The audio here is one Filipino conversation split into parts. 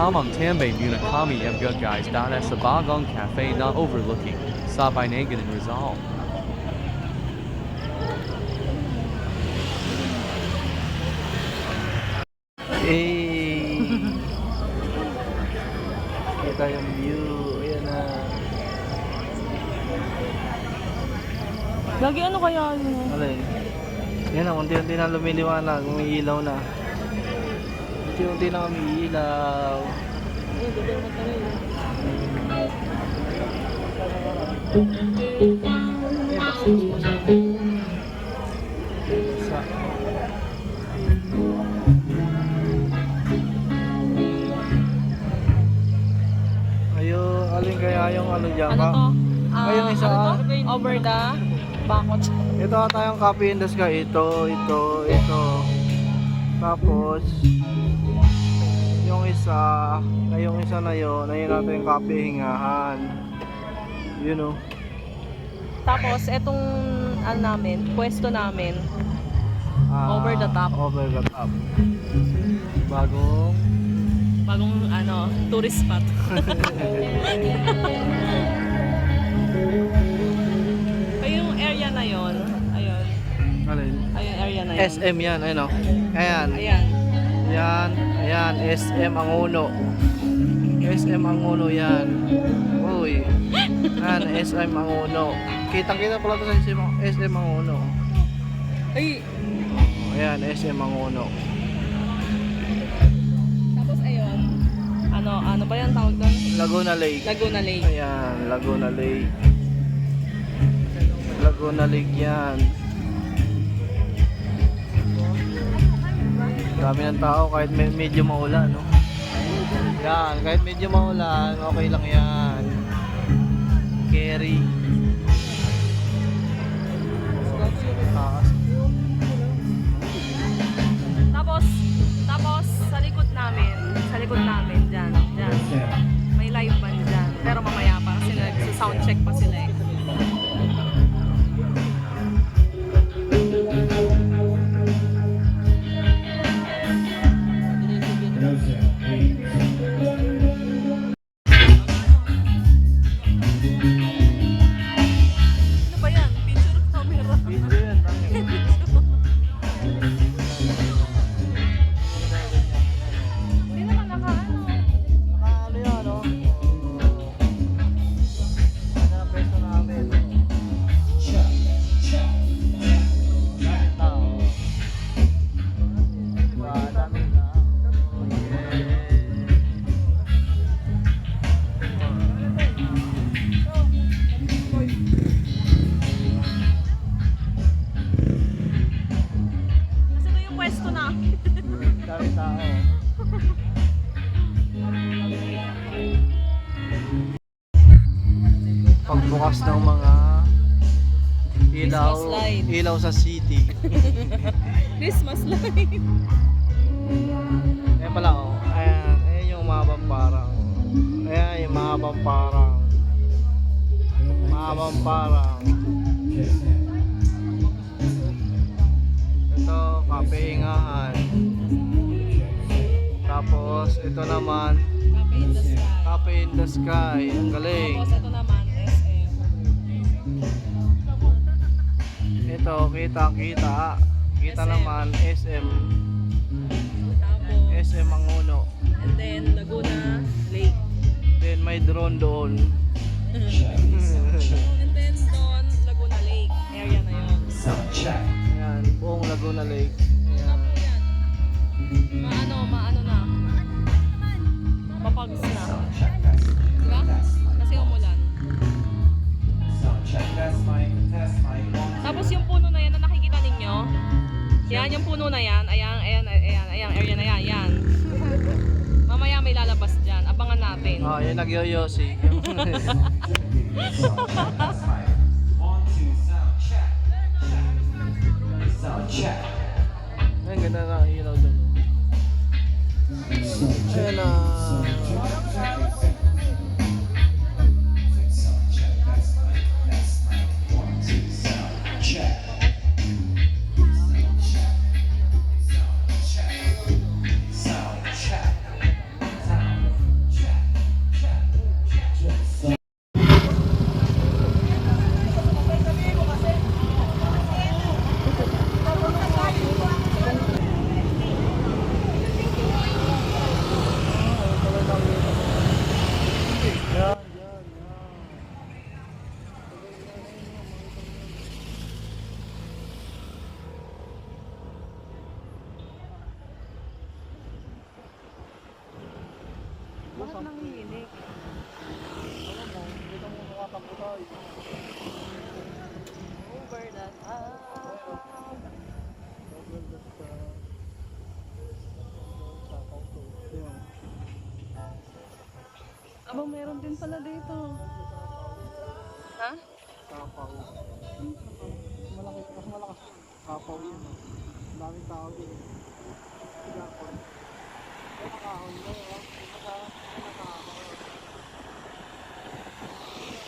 Tamang Tambay Munakami Mga guys dahil sa bagong cafe na overlooking sa Binagan in Rizal. Eh. Kita yung view. Ayan na. Lagi ano kaya yun? Alay. Yan na, unti-unti na lumiliwanag. Umiilaw na. Unti-unti na umiilaw. Sa Ayo, alin kaya yung ano dyan? Ano to? Ah, Ayun, isa, ano to? Over the bakot. Ito ata yung copy in the sky. Ito, ito, ito. Tapos, isa, ay yung isa na yun, ayun natin yung copy hingahan. Yun oh. Tapos, etong ano namin, pwesto namin, Ah, Over the top. Over the top. Bagong bagong ano, tourist spot. Yung area na yon, ayun, alin? ayun area na yun. SM yan, ayun oh. Ayan. Ayan. Yan, ayan, SM ang uno. SM ang uno yan. Uy. Yan, SM ang uno. Kitang-kita pala ito sa SM, SM ang uno. Ay, Ayan, SM ang uno. tapos ayun, ano, ano ba yan tawag doon? Laguna Lake. Laguna Lake. Ayan, Laguna Lake. Laguna Lake yan. Dami ng tao kahit me- medyo maulan, no? Yan, kahit medyo maulan, okay lang yan. Carry. Taas. Tapos, tapos sa likod namin, sa likod namin, dyan, dyan. May live band dyan. Pero mamaya pa kasi nag-sound check pa sila Pagbukas ng mga ilaw, Christmas ilaw sa city. Christmas light. Ayan pala oh. Ayan, ayan yung mahabang parang. Ayan yung mahabang parang. Mahabang parang. Ito, kapehingahan. Tapos, ito naman, Cafe in the sky. Cafe in the Sky. Ang galing. Tapos ito naman, Ito, kita, kita. Kita SM. naman, SM. Tapos, SM ang uno. and then Laguna Lake. Then may drone doon. and then doon, Laguna Lake. Area na yun. Ayan, buong Laguna Lake. Ayan. Maano, maano na. Na yan, ayan, ayan, ayan, ayan, area na yan, yan. Mamaya may lalabas dyan, abangan natin. Oh, yun nagyoyosi. Over the top. The. Yun. Aba, meron din pala dito. Ha? Kapaw. Malaki, mas malakas. Kapaw yun. Daming tao din. Sigapon. Ay, nakahon oh. Naka, nakahon. Ito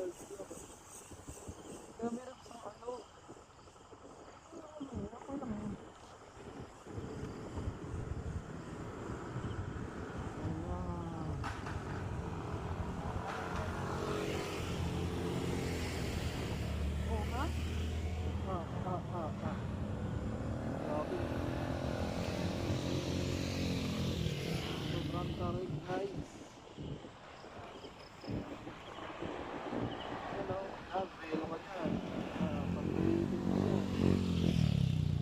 Kaya meron sa ano. Ano, ako lang yun. Ayan. Oo ha? Ah, ah, ah, ah. Grabe. Sobrang tarik guys. Hello, ah, velo ka dyan. Ah, pag-ulitin mo yan.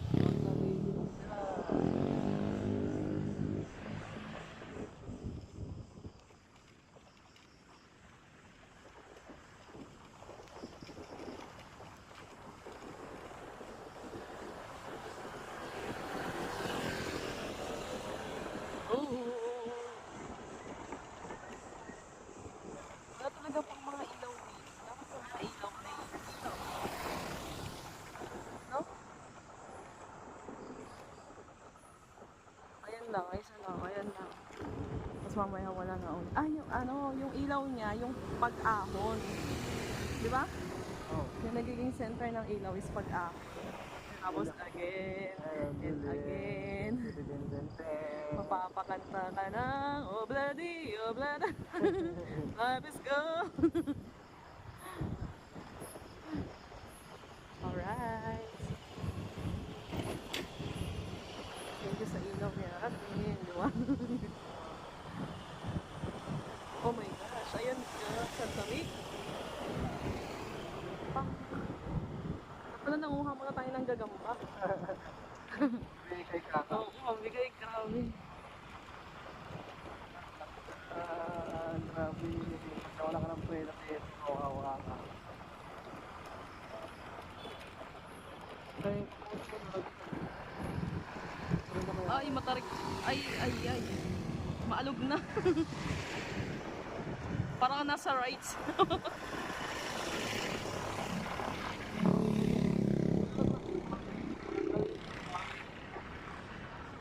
Pag-ulitin mo sila. Oo. Wala talaga pang mga ilaw dito. Dapat sa mga ilaw na yun. No? Ayan lang, isa lang, ayan lang. Tapos mamaya wala na ulit. Ah, yung ano, yung ilaw niya, yung pag-ahon. Di ba? Oh. Yung nagiging center ng ilaw is pag-ahon. Tapos again, and again. Mapapakanta ka ng Oh bloody, oh bloody Life is gone Alright Thank you sa ilaw niya atin, di ba? oh my gosh, ayan ka, sa tarik Pa Pala nanguha muna tayo ng gagamba Bigay ka. Oo, oh, mabigay, grabe Ah, grabe. Pagka wala ka ng pwede, kawawa ka. Ay, puso na. Ano naman yan? Ay, matarik. Ay, ay, ay. Maalog na. Parang nasa rights.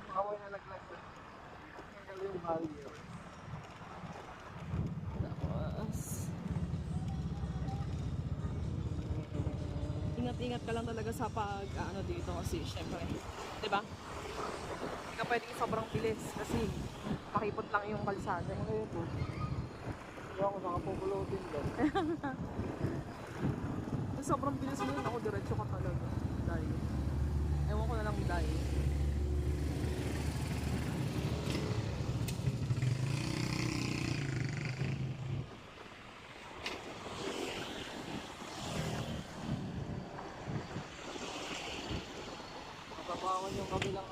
Away na laglag na. Tanggal yung barrier. Tapos, ingat-ingat ka lang talaga sa pag ano dito kasi syempre, 'di ba? Ka pwedeng sobrang bilis kasi pakipot lang yung kalsada. Ano yun po? Hindi ako nakapupulotin doon. Sobrang bilis mo yun, ako diretso ka talaga. Dahil, ewan ko na lang dahil. Masabawan yung kabilang